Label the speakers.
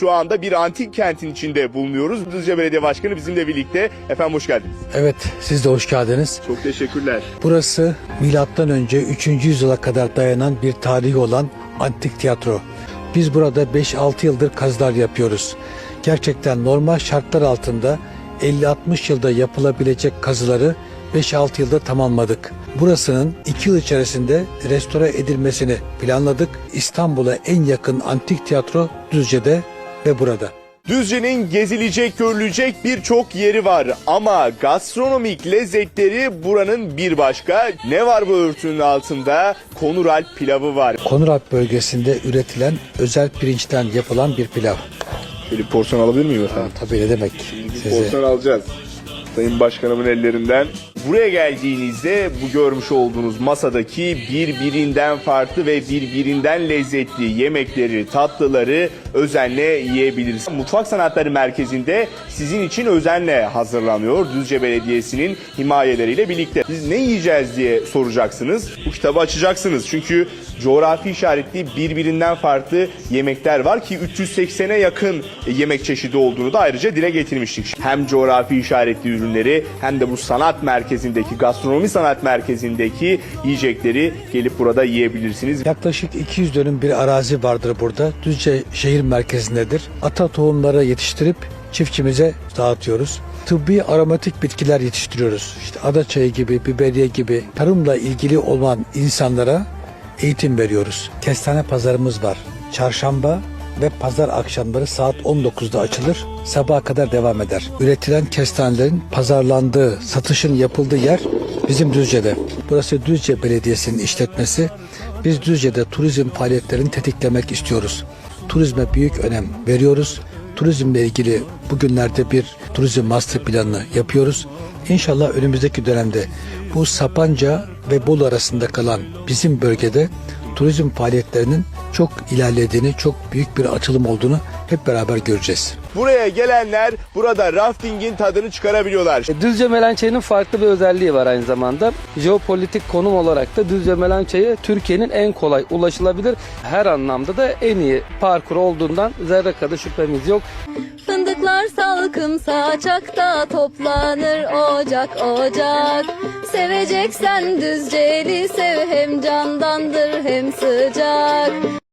Speaker 1: Şu anda bir antik kentin içinde bulunuyoruz. Düzce Belediye Başkanı bizimle birlikte. Efendim hoş geldiniz.
Speaker 2: Evet, siz de hoş geldiniz.
Speaker 1: Çok teşekkürler.
Speaker 2: Burası milattan önce 3. yüzyıla kadar dayanan bir tarihi olan antik tiyatro. Biz burada 5-6 yıldır kazılar yapıyoruz. Gerçekten normal şartlar altında 50-60 yılda yapılabilecek kazıları 5-6 yılda tamamladık. Burasının 2 yıl içerisinde restore edilmesini planladık. İstanbul'a en yakın antik tiyatro Düzce'de ve burada.
Speaker 1: Düzce'nin gezilecek, görülecek birçok yeri var ama gastronomik lezzetleri buranın bir başka. Ne var bu örtünün altında? Konuralp pilavı var.
Speaker 2: Konuralp bölgesinde üretilen özel pirinçten yapılan bir pilav.
Speaker 1: Şöyle bir porsiyon alabilir miyim efendim?
Speaker 2: Tabii ne demek
Speaker 1: Bir
Speaker 2: size.
Speaker 1: porsiyon alacağız. Sayın Başkanımın ellerinden. Buraya geldiğinizde bu görmüş olduğunuz masadaki birbirinden farklı ve birbirinden lezzetli yemekleri, tatlıları özenle yiyebilirsiniz. Mutfak Sanatları Merkezi'nde sizin için özenle hazırlanıyor Düzce Belediyesi'nin himayeleriyle birlikte. Biz ne yiyeceğiz diye soracaksınız. Bu kitabı açacaksınız. Çünkü coğrafi işaretli birbirinden farklı yemekler var ki 380'e yakın yemek çeşidi olduğunu da ayrıca dile getirmiştik. Hem coğrafi işaretli ürünleri hem de bu sanat merkezindeki, gastronomi sanat merkezindeki yiyecekleri gelip burada yiyebilirsiniz.
Speaker 2: Yaklaşık 200 dönüm bir arazi vardır burada. Düzce şehir merkezindedir. Ata tohumları yetiştirip çiftçimize dağıtıyoruz. Tıbbi aromatik bitkiler yetiştiriyoruz. İşte ada çayı gibi, biberiye gibi tarımla ilgili olan insanlara eğitim veriyoruz. Kestane pazarımız var. Çarşamba ve pazar akşamları saat 19'da açılır. Sabaha kadar devam eder. Üretilen kestanelerin pazarlandığı, satışın yapıldığı yer bizim Düzce'de. Burası Düzce Belediyesi'nin işletmesi. Biz Düzce'de turizm faaliyetlerini tetiklemek istiyoruz. Turizme büyük önem veriyoruz. Turizmle ilgili bugünlerde bir turizm master planı yapıyoruz. İnşallah önümüzdeki dönemde bu Sapanca ve Bolu arasında kalan bizim bölgede turizm faaliyetlerinin çok ilerlediğini, çok büyük bir açılım olduğunu hep beraber göreceğiz.
Speaker 1: Buraya gelenler burada raftingin tadını çıkarabiliyorlar.
Speaker 3: E, Düzce Melençayı'nın farklı bir özelliği var aynı zamanda. Jeopolitik konum olarak da Düzce Melençayı Türkiye'nin en kolay ulaşılabilir her anlamda da en iyi parkur olduğundan zerre kadar şüphemiz yok.
Speaker 4: Salkım saçakta toplanır ocak ocak. Seveceksen düzceli sev hem candandır hem sıcak